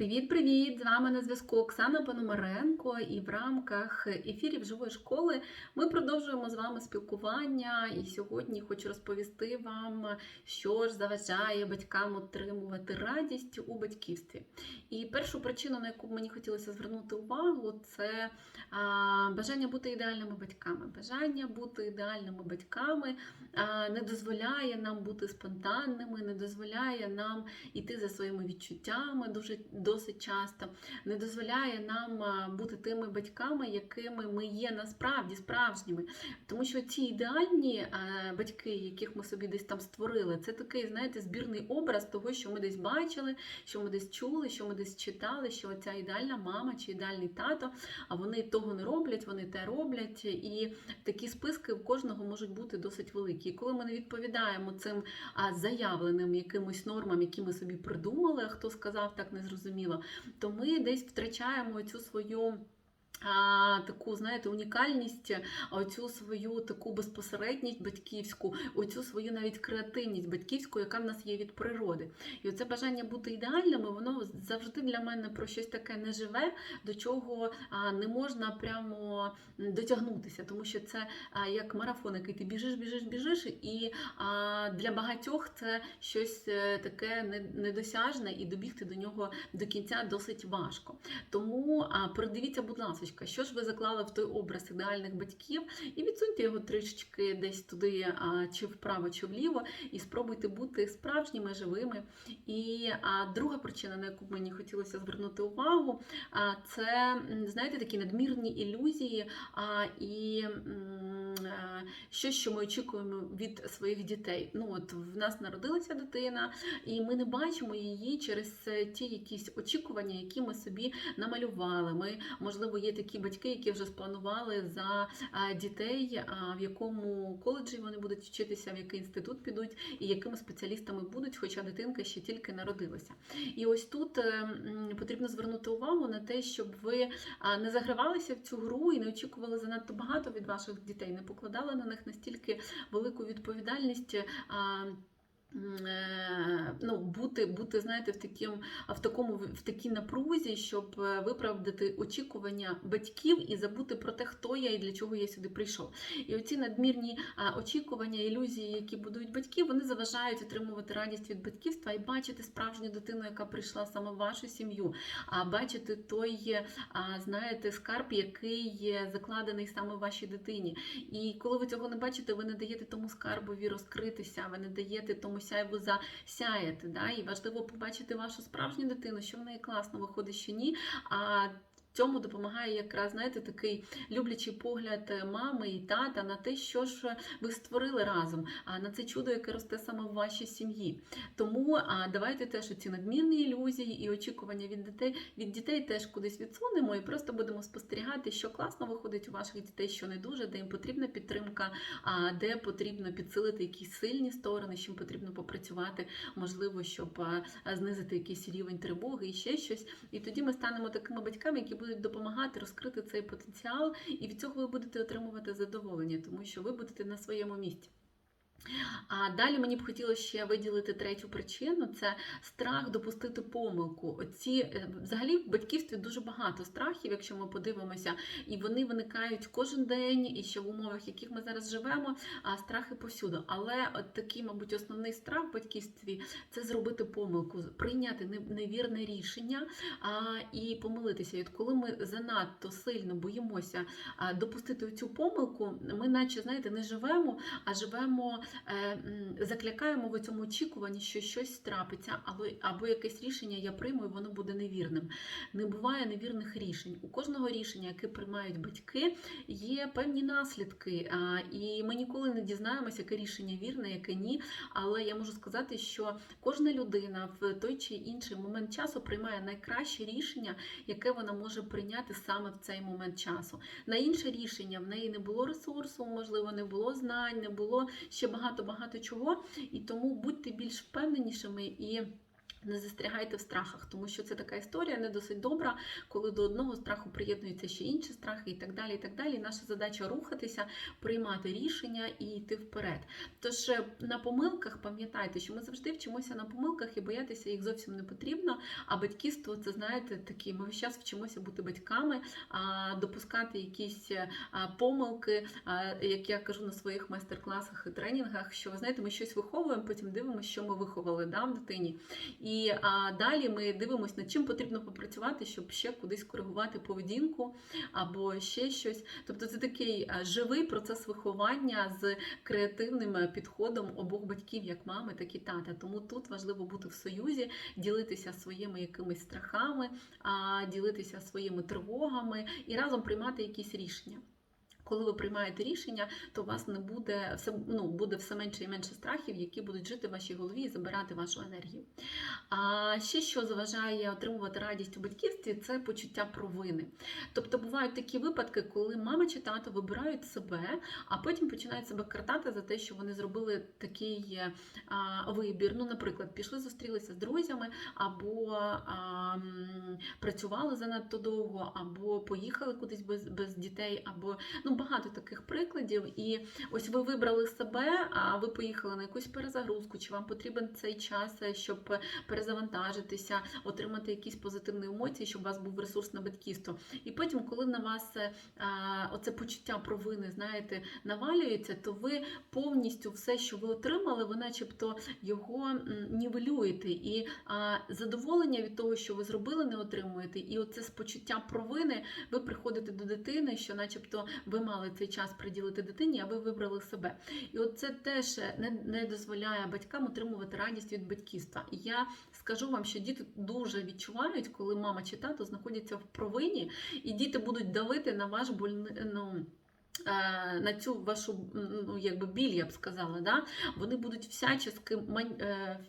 Привіт-привіт! З вами на зв'язку Оксана Пономаренко, і в рамках ефірів живої школи ми продовжуємо з вами спілкування. І сьогодні хочу розповісти вам, що ж заважає батькам отримувати радість у батьківстві. І першу причину, на яку мені хотілося звернути увагу, це бажання бути ідеальними батьками. Бажання бути ідеальними батьками не дозволяє нам бути спонтанними, не дозволяє нам іти за своїми відчуттями дуже досить часто, не дозволяє нам бути тими батьками, якими ми є насправді справжніми. Тому що ці ідеальні батьки, яких ми собі десь там створили, це такий, знаєте, збірний образ того, що ми десь бачили, що ми десь чули, що ми десь читали, що ця ідеальна мама чи ідеальний тато, а вони того не роблять, вони те роблять. І такі списки у кожного можуть бути досить великі. І коли ми не відповідаємо цим заявленим якимось нормам, які ми собі придумали, а хто сказав так не зрозуміло, то ми десь втрачаємо цю свою. Таку, знаєте, унікальність, оцю свою таку безпосередність батьківську, оцю свою навіть креативність батьківську, яка в нас є від природи. І оце бажання бути ідеальними, воно завжди для мене про щось таке неживе, до чого не можна прямо дотягнутися, тому що це як марафон, який ти біжиш, біжиш, біжиш, і для багатьох це щось е, таке недосяжне, і добігти до нього до кінця досить важко. Тому а, передивіться, будь ласка, що ж ви заклали в той образ ідеальних батьків, і відсуньте його трішечки десь туди, чи вправо, чи вліво, і спробуйте бути справжніми, живими. І друга причина, на яку мені хотілося звернути увагу, це знаєте такі надмірні ілюзії і щось, що ми очікуємо від своїх дітей. Ну от в нас народилася дитина, і ми не бачимо її через ті якісь очікування, які ми собі намалювали. Ми, можливо, є такі батьки, які вже спланували за дітей, в якому коледжі вони будуть вчитися, в який інститут підуть, і якими спеціалістами будуть, хоча дитинка ще тільки народилася. І ось тут е, потрібно звернути увагу на те, щоб ви не загравалися в цю гру і не очікували занадто багато від ваших дітей, не покладали на них настільки велику відповідальність. Е, Ну, бути, бути, знаєте, в таким, в такому в такій напрузі, щоб е, виправдати очікування батьків і забути про те, хто я і для чого я сюди прийшов. І оці надмірні очікування, ілюзії, які будують батьки, вони заважають отримувати радість від батьківства і бачити справжню дитину, яка прийшла саме в вашу сім'ю, а бачити той, знаєте, скарб, який є закладений саме в вашій дитині. І коли ви цього не бачите, ви не даєте тому скарбові розкритися, ви не даєте тому сяйву засяяти. Да? І важливо побачити вашу справжню дитину, що в неї класно виходить, що ні. А Цьому допомагає якраз знаєте, такий люблячий погляд е, мами і тата на те, що ж ви створили разом, а на це чудо, яке росте саме в вашій сім'ї. Тому давайте теж ці надмірні ілюзії і очікування від дітей від дітей теж кудись відсунемо і просто будемо спостерігати, що класно виходить у ваших дітей, що не дуже, де їм потрібна підтримка, а де потрібно підсилити якісь сильні сторони, з чим потрібно попрацювати, можливо, щоб знизити якийсь рівень тривоги і ще щось. І тоді ми станемо такими батьками, які будуть допомагати розкрити цей потенціал, і від цього ви будете отримувати задоволення, тому що ви будете на своєму місці. А далі мені б хотілося ще виділити третю причину це страх допустити помилку. Оці е, взагалі в батьківстві дуже багато страхів, якщо ми подивимося, і вони виникають кожен день, і ще в умовах, в яких ми зараз живемо, а страхи повсюду. Але от такий, мабуть, основний страх в батьківстві це зробити помилку, прийняти невірне рішення і помилитися. І от коли ми занадто сильно боїмося допустити цю помилку, ми, наче знаєте, не живемо, а живемо заклякаємо в цьому очікуванні, що щось трапиться, або якесь рішення я прийму, і воно буде невірним. Не буває невірних рішень. У кожного рішення, яке приймають батьки, є певні наслідки. І ми ніколи не дізнаємося, яке рішення вірне, яке ні. Але я можу сказати, що кожна людина в той чи інший момент часу приймає найкраще рішення, яке вона може прийняти саме в цей момент часу. На інше рішення в неї не було ресурсу, можливо, не було знань, не було ще багато багато чого. І тому будьте більш впевненішими і Не застрягайте в страхах, тому що це така історія не досить добра, коли до одного страху приєднуються ще інші страхи і так далі. І так далі. Наша задача рухатися, приймати рішення і йти вперед. Тож е, на помилках пам'ятайте, що ми завжди вчимося на помилках і боятися їх зовсім не потрібно. А батьківство це знаєте такі. Ми весь час вчимося бути батьками, допускати якісь е, помилки, як я кажу на своїх майстер-класах і тренінгах, що ви знаєте, ми щось виховуємо, потім дивимося, що ми виховали да, в дитині. І а, далі ми дивимося, над чим потрібно попрацювати, щоб ще кудись коригувати поведінку або ще щось. Тобто це такий живий процес виховання з креативним е, підходом обох батьків, як мами, так і тата. Тому тут важливо бути в союзі, ділитися своїми якимись страхами, а, ділитися своїми тривогами і разом приймати якісь рішення. Коли ви приймаєте рішення, то у вас не буде все ну, буде все менше і менше страхів, які будуть жити в вашій голові і забирати вашу енергію. А ще що заважає отримувати радість у батьківстві, це почуття провини. Тобто бувають такі випадки, коли мама чи тато вибирають себе, а потім починають себе картати за те, що вони зробили такий е, а, вибір. Ну, наприклад, пішли, зустрілися з друзями, або а, працювали занадто довго, або поїхали кудись без, без дітей, або ну багато таких прикладів. І ось ви вибрали себе, а ви поїхали на якусь перезагрузку, чи вам потрібен цей час, е, щоб перезавантажитися, отримати якісь позитивні емоції, щоб у вас був ресурс на батьківство. І потім, коли на вас е, оце почуття провини, знаєте, навалюється, то ви повністю все, що ви отримали, ви начебто його нівелюєте. І задоволення від того, що ви зробили, не отримуєте. І оце з почуття провини ви приходите до дитини, що, начебто, ви мали цей час приділити дитині, а ви вибрали себе. І от це теж не, не дозволяє батькам отримувати радість від батьківства. І я скажу вам, що діти дуже відчувають, коли мама чи тато знаходяться в провині, і діти будуть давити на ваш больний. Ну, е, на цю вашу ну, якби біль, я б сказала, да? вони будуть всячески е,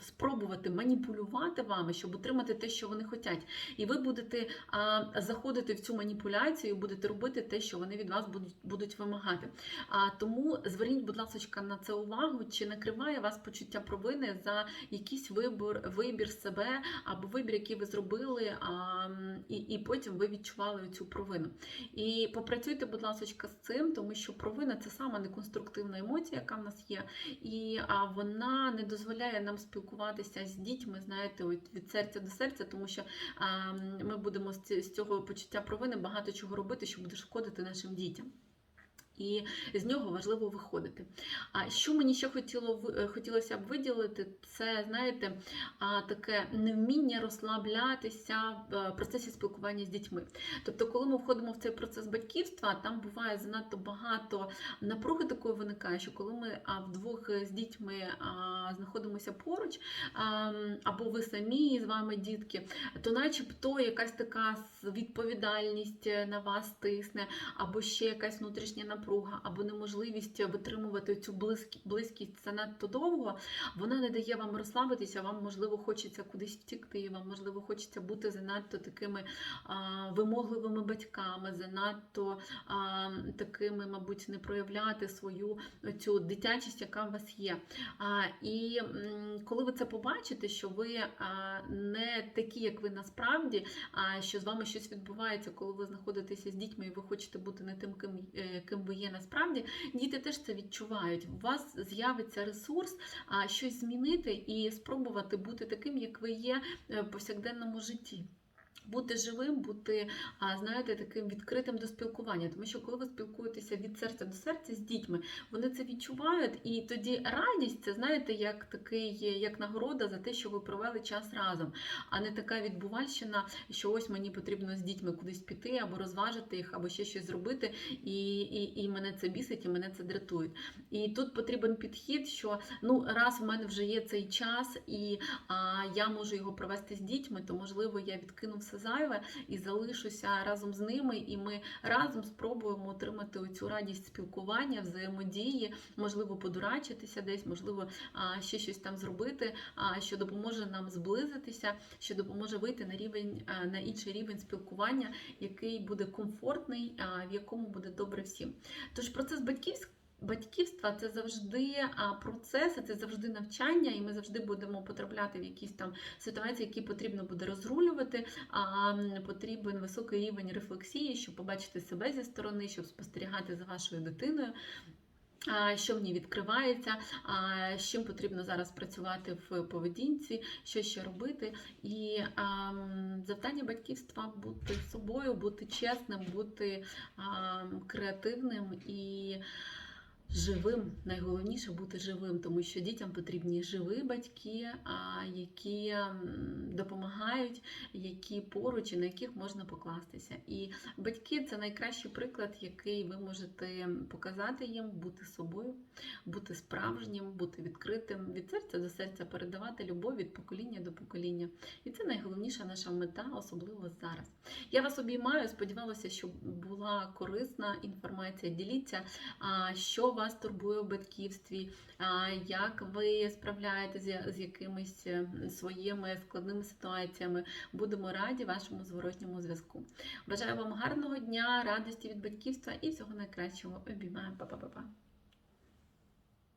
спробувати маніпулювати вами, щоб отримати те, що вони хочуть. І ви будете а, заходити в цю маніпуляцію, будете робити те, що вони від вас будуть, будуть вимагати. А, тому зверніть, будь ласка, на це увагу, чи накриває вас почуття провини за якийсь вибір, вибір себе або вибір, який ви зробили, а, і, і потім ви відчували цю провину. І попрацюйте, будь ласка, з цим, тому що провина це сама неконструктивна емоція, яка в нас є, і а, вона не дозволяє нам спілкуватися з дітьми, знаєте, от від серця до серця, тому що ми будемо з цього почуття провини багато чого робити, що буде шкодити нашим дітям. І з нього важливо виходити. А що мені ще хотіло е, хотілося б виділити, це знаєте, таке невміння розслаблятися в е, процесі спілкування з дітьми. Тобто, коли ми входимо в цей процес батьківства, там буває занадто багато напруги такої виникає, що коли ми вдвох з дітьми знаходимося поруч, або ви самі з вами дітки, то начебто якась така відповідальність е, на вас тисне, або ще якась внутрішня напруга, або неможливість витримувати цю близькі- близькість занадто довго, вона не дає вам розслабитися, вам можливо хочеться кудись втікти, вам можливо хочеться бути занадто такими а, вимогливими батьками, занадто а, такими, мабуть, не проявляти свою цю дитячість, яка в вас є. А, і коли ви це побачите, що ви а, не такі, як ви насправді, а що з вами щось відбувається, коли ви знаходитеся з дітьми і ви хочете бути не тим, ким, е, ким ви є насправді, діти теж це відчувають. У вас з'явиться ресурс щось змінити і спробувати бути таким, як ви є е, в повсякденному житті. Бути живим, бути, знаєте, таким відкритим до спілкування. Тому що коли ви спілкуєтеся від серця до серця з дітьми, вони це відчувають, і тоді радість це знаєте, як такий, як нагорода за те, що ви провели час разом, а не така відбувальщина, що ось мені потрібно з дітьми кудись піти або розважити їх, або ще щось зробити, і, і, і мене це бісить, і мене це дратує. І тут потрібен підхід, що ну раз в мене вже є цей час, і а, я можу його провести з дітьми, то можливо я відкину все зайве і залишуся разом з ними, і ми разом спробуємо отримати оцю радість спілкування, взаємодії, можливо, подурачитися десь, можливо, ще щось там зробити, що допоможе нам зблизитися, що допоможе вийти на рівень на інший рівень спілкування, який буде комфортний, в якому буде добре всім. Тож процес батьківський Батьківство це завжди процеси, це завжди навчання, і ми завжди будемо потрапляти в якісь там ситуації, які потрібно буде розрулювати. А потрібен високий рівень рефлексії, щоб побачити себе зі сторони, щоб спостерігати за вашою дитиною. Що в ній відкривається, з чим потрібно зараз працювати в поведінці, що ще робити. І завдання батьківства бути собою, бути чесним, бути креативним і живим. Найголовніше бути живим, тому що дітям потрібні живі батьки, які допомагають, які поруч і на яких можна покластися. І батьки це найкращий приклад, який ви можете показати їм, бути собою, бути справжнім, бути відкритим, від серця до серця передавати любов від покоління до покоління. І це найголовніша наша мета, особливо зараз. Я вас обіймаю. Сподівалася, що була корисна інформація. Діліться, що вас турбує у батьківстві, як ви справляєтеся з якимись е, своїми складними ситуаціями. Будемо раді вашому зворотньому зв'язку. Бажаю вам гарного дня, радості від батьківства і всього найкращого. Обіймаю, Па-па-па-па.